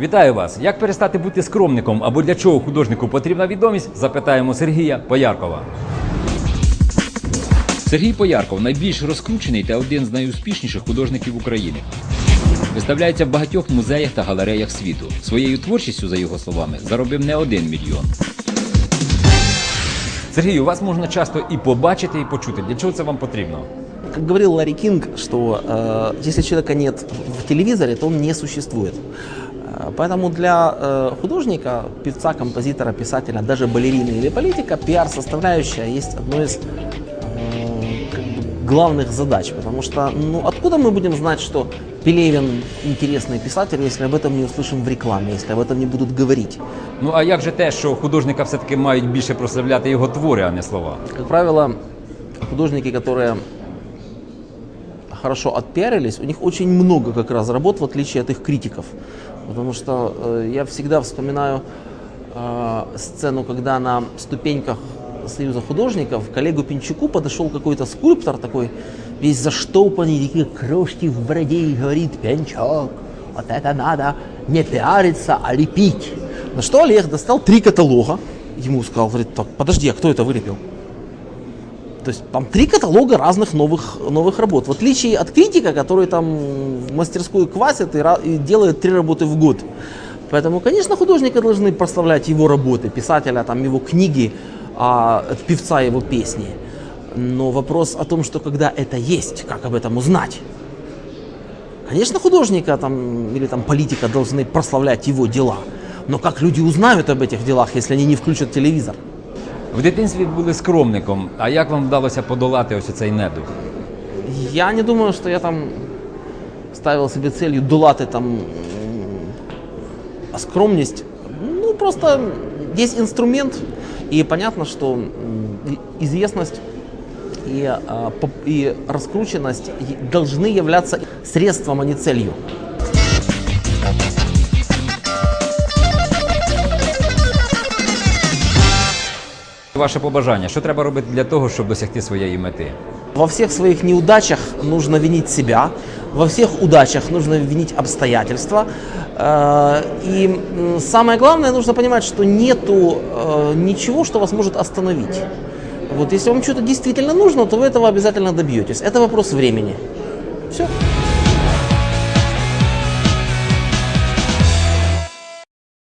Вітаю вас! Як перестати бути скромником або для чого художнику потрібна відомість? Запитаємо Сергія Пояркова. Сергій Поярков найбільш розкручений та один з найуспішніших художників України. Виставляється в багатьох музеях та галереях світу. Своєю творчістю, за його словами, заробив не один мільйон. Сергій, у вас можна часто і побачити, і почути. Для чого це вам потрібно? Как говорил Ларри Кинг, что э, если человека нет в телевизоре, то он не существует. Поэтому для э, художника, певца, композитора, писателя, даже балерины или политика, пиар-составляющая есть одной из э, как бы главных задач. Потому что ну, откуда мы будем знать, что Пелевин интересный писатель, если об этом не услышим в рекламе, если об этом не будут говорить? Ну а як же те, що художника все-таки мають більше прославляти його твори, а не слова? Как правило, художники, которые хорошо отпиарились, у них очень много как раз работ, в отличие от их критиков. Потому что э, я всегда вспоминаю э, сцену, когда на ступеньках Союза художников к Олегу Пинчуку подошел какой-то скульптор такой, весь заштопанный, такие крошки в бороде, и говорит, Пинчук, вот это надо не пиариться, а лепить. На что Олег достал три каталога, ему сказал, говорит, так, подожди, а кто это вылепил? То есть там три каталога разных новых, новых работ. В отличие от критика, который там в мастерскую квасит и, и делает три работы в год. Поэтому, конечно, художника должны прославлять его работы, писателя, там, его книги, а певца его песни. Но вопрос о том, что когда это есть, как об этом узнать? Конечно, художника там, или там, политика должны прославлять его дела. Но как люди узнают об этих делах, если они не включат телевизор? В дитинстві були скромником. А як вам вдалося подолати ось цей недуг? Я не думаю, что я там ставил себе целью долаты там м, скромность. Ну, просто есть инструмент, и понятно, что м, и- и, раскрученность должны являться средством, а не целью. Ваше побажання, що треба робити для того, щоб досягти своєї мети? Во всех своих неудачах нужно винить себя, во всех удачах нужно винить обстоятельства. Э, И самое главное, нужно понимать, что нету э, ничего, что вас может остановить. Вот если вам что-то действительно нужно, то вы этого обязательно добьетесь. Это вопрос времени. Все.